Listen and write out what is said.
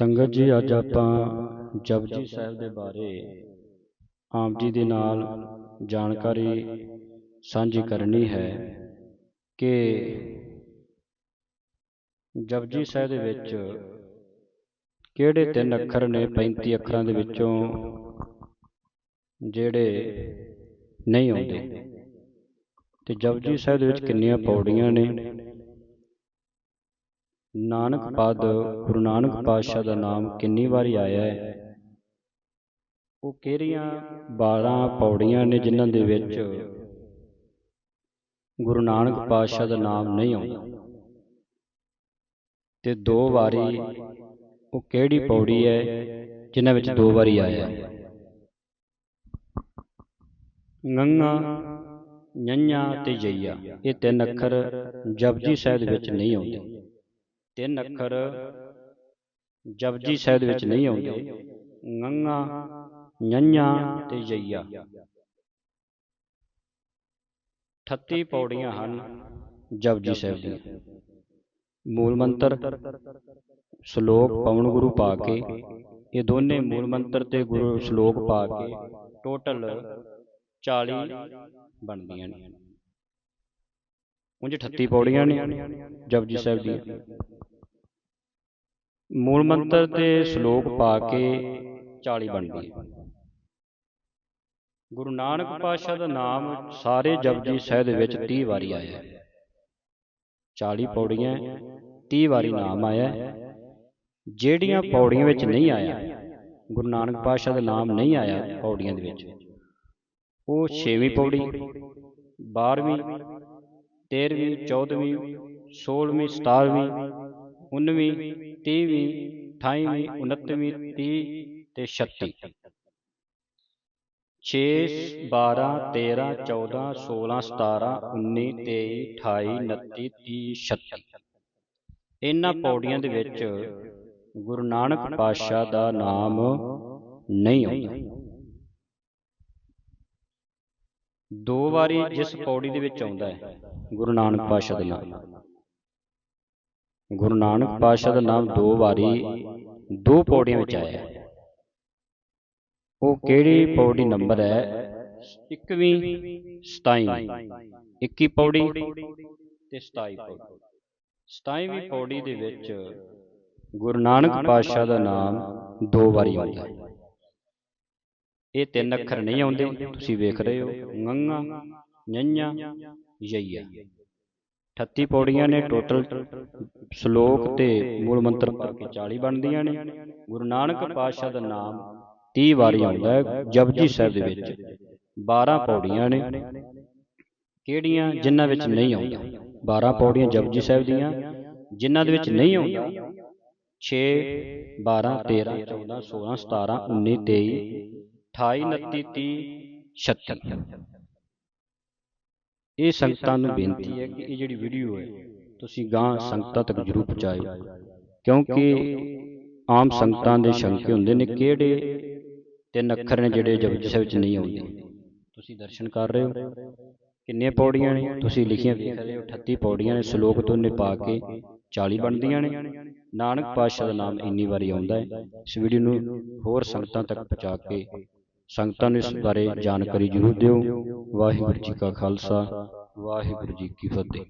ਸੰਗਤ ਜੀ ਅੱਜ ਆਪਾਂ ਜਪਜੀ ਸਾਹਿਬ ਦੇ ਬਾਰੇ ਆਪ ਜੀ ਦੇ ਨਾਲ ਜਾਣਕਾਰੀ ਸਾਂਝੀ ਕਰਨੀ ਹੈ ਕਿ ਜਪਜੀ ਸਾਹਿਬ ਦੇ ਵਿੱਚ ਕਿਹੜੇ ਤਿੰਨ ਅੱਖਰ ਨੇ 35 ਅੱਖਰਾਂ ਦੇ ਵਿੱਚੋਂ ਜਿਹੜੇ ਨਹੀਂ ਆਉਂਦੇ? ਤੇ ਜਪਜੀ ਸਾਹਿਬ ਦੇ ਵਿੱਚ ਕਿੰਨੀਆਂ ਪੌੜੀਆਂ ਨੇ? ਨਾਨਕ ਪਦ ਗੁਰੂ ਨਾਨਕ ਪਾਤਸ਼ਾਹ ਦਾ ਨਾਮ ਕਿੰਨੀ ਵਾਰੀ ਆਇਆ ਹੈ? ਉਹ ਕਿਹੜੀਆਂ 12 ਪੌੜੀਆਂ ਨੇ ਜਿਨ੍ਹਾਂ ਦੇ ਵਿੱਚ ਗੁਰੂ ਨਾਨਕ ਪਾਤਸ਼ਾਹ ਦਾ ਨਾਮ ਨਹੀਂ ਆਉਂਦਾ। ਤੇ ਦੋ ਵਾਰੀ ਉਹ ਕਿਹੜੀ ਪੌੜੀ ਹੈ ਜਿਨ੍ਹਾਂ ਵਿੱਚ ਦੋ ਵਾਰੀ ਆਇਆ ਹੈ? ਗੰਗਾ ਨੰਨਾ ਤੇ ਜਈਆ। ਇਹ ਤਿੰਨ ਅੱਖਰ ਜਪਜੀ ਸਾਹਿਬ ਵਿੱਚ ਨਹੀਂ ਆਉਂਦੇ। ਤਿੰਨ ਅੱਖਰ ਜਪਜੀ ਸਾਹਿਬ ਦੇ ਵਿੱਚ ਨਹੀਂ ਆਉਂਦੇ। ਗੰਗਾ ਨੰਨਾ ਤੇ ਜਈਆ। 38 ਪੌੜੀਆਂ ਹਨ ਜਪਜੀ ਸਾਹਿਬ ਦੀਆਂ। ਮੂਲ ਮੰਤਰ ਸ਼ਲੋਕ ਪਵਨ ਗੁਰੂ ਪਾ ਕੇ। ਇਹ ਦੋਨੇ ਮੂਲ ਮੰਤਰ ਤੇ ਗੁਰੂ ਸ਼ਲੋਕ ਪਾ ਕੇ ਟੋਟਲ 40 ਬਣਦੀਆਂ ਨੇ। ਉਂਝ 38 ਪੌੜੀਆਂ ਨੇ ਜਪਜੀ ਸਾਹਿਬ ਦੀਆਂ। ਮੂਲ ਮੰਤਰ ਤੇ ਸ਼ਲੋਕ ਪਾ ਕੇ 40 ਬਣਦੀ ਹੈ। ਗੁਰੂ ਨਾਨਕ ਪਾਤਸ਼ਾਹ ਦਾ ਨਾਮ ਸਾਰੇ ਜਪਜੀ ਸਾਹਿਬ ਦੇ ਵਿੱਚ 30 ਵਾਰੀ ਆਇਆ ਹੈ। 40 ਪੌੜੀਆਂ 30 ਵਾਰੀ ਨਾਮ ਆਇਆ ਜਿਹੜੀਆਂ ਪੌੜੀਆਂ ਵਿੱਚ ਨਹੀਂ ਆਇਆ ਗੁਰੂ ਨਾਨਕ ਪਾਤਸ਼ਾਹ ਦਾ ਨਾਮ ਨਹੀਂ ਆਇਆ ਪੌੜੀਆਂ ਦੇ ਵਿੱਚ। ਉਹ 6ਵੀਂ ਪੌੜੀ 12ਵੀਂ 13ਵੀਂ 14ਵੀਂ 16ਵੀਂ 17ਵੀਂ 19ਵੀਂ 30ਵੀਂ 28ਵੀਂ 29ਵੀਂ 30 ਤੇ 36 6 12 13 14 16 17 19 23 28 29 30 36 ਇਹਨਾਂ ਪੌੜੀਆਂ ਦੇ ਵਿੱਚ ਗੁਰੂ ਨਾਨਕ ਪਾਤਸ਼ਾਹ ਦਾ ਨਾਮ ਨਹੀਂ ਆਉਂਦਾ। ਦੋ ਵਾਰੀ ਜਿਸ ਪੌੜੀ ਦੇ ਵਿੱਚ ਆਉਂਦਾ ਹੈ ਗੁਰੂ ਨਾਨਕ ਪਾਤਸ਼ਾਹ ਦਾ ਨਾਮ। ਗੁਰੂ ਨਾਨਕ ਪਾਤਸ਼ਾਹ ਦਾ ਨਾਮ ਦੋ ਵਾਰੀ ਦੋ ਪੌੜੀਆਂ ਵਿੱਚ ਆਇਆ ਉਹ ਕਿਹੜੀ ਪੌੜੀ ਨੰਬਰ ਹੈ? 21ਵੀਂ 27ਵੀਂ 21 ਪੌੜੀ ਤੇ 27 ਪੌੜੀ। 27ਵੀਂ ਪੌੜੀ ਦੇ ਵਿੱਚ ਗੁਰੂ ਨਾਨਕ ਪਾਤਸ਼ਾਹ ਦਾ ਨਾਮ ਦੋ ਵਾਰੀ ਆਉਂਦਾ ਹੈ। ਇਹ ਤਿੰਨ ਅੱਖਰ ਨਹੀਂ ਆਉਂਦੇ, ਤੁਸੀਂ ਵੇਖ ਰਹੇ ਹੋ। ਗੰਗਾ ਨੰਨਾ ਯਈਆ। 38 ਪੌੜੀਆਂ ਨੇ ਟੋਟਲ ਸ਼ਲੋਕ ਤੇ ਮੂਲ ਮੰਤਰ ਕੇ 40 ਬਣਦੀਆਂ ਨੇ। ਗੁਰੂ ਨਾਨਕ ਪਾਤਸ਼ਾਹ ਦਾ ਨਾਮ 30 ਵਾਰੀ ਆਉਂਦਾ ਹੈ ਜਪਜੀ ਸਾਹਿਬ ਦੇ ਵਿੱਚ। 12 ਪੌੜੀਆਂ ਨੇ। ਕਿਹੜੀਆਂ ਜਿਨ੍ਹਾਂ ਵਿੱਚ ਨਹੀਂ ਆਉਂਦਾ? 12 ਪੌੜੀਆਂ ਜਪਜੀ ਸਾਹਿਬ ਦੀਆਂ। ਜਿਨ੍ਹਾਂ ਦੇ ਵਿੱਚ ਨਹੀਂ ਆਉਂਦਾ? 6 12 13 14 16 17 19 23 28 29 30 36 ਇਹ ਸੰਗਤਾਂ ਨੂੰ ਬੇਨਤੀ ਹੈ ਕਿ ਇਹ ਜਿਹੜੀ ਵੀਡੀਓ ਹੈ ਤੁਸੀਂ ਗਾਂ ਸੰਗਤਾਂ ਤੱਕ ਜਰੂਰ ਪਹੁੰਚਾਇਓ। ਕਿਉਂਕਿ ਆਮ ਸੰਗਤਾਂ ਦੇ ਸ਼ੰਕੇ ਹੁੰਦੇ ਨੇ ਕਿਹੜੇ? ਤਿੰਨ ਅੱਖਰ ਨੇ ਜਿਹੜੇ ਜਪਜੀ ਸਾਹਿਬ ਵਿੱਚ ਨਹੀਂ ਆਉਂਦੇ। ਤੁਸੀਂ ਦਰਸ਼ਨ ਕਰ ਰਹੇ ਹੋ? ਕਿੰਨੀਆਂ ਪੌੜੀਆਂ ਨੇ? ਤੁਸੀਂ ਲਿਖੀਆਂ ਵੇਖ ਰਹੇ ਹੋ 38 ਪੌੜੀਆਂ ਨੇ ਸ਼ਲੋਕ ਦੋਨੇ ਪਾ ਕੇ 40 ਬਣਦੀਆਂ ਨੇ। ਨਾਨਕ ਪਾਤਸ਼ਾਹ ਦਾ ਨਾਮ ਇੰਨੀ ਵਾਰੀ ਆਉਂਦਾ ਹੈ। ਇਸ ਵੀਡੀਓ ਨੂੰ ਹੋਰ ਸੰਗਤਾਂ ਤੱਕ ਪਹੁੰਚਾ ਕੇ ਸੰਗਤਾਂ ਨੂੰ ਇਸ ਬਾਰੇ ਜਾਣਕਾਰੀ ਜ਼ਰੂਰ ਦਿਓ। ਵਾਹਿਗੁਰੂ ਜੀ ਕਾ ਖਾਲਸਾ। ਵਾਹਿਗੁਰੂ ਜੀ ਕੀ ਫਤਿਹ।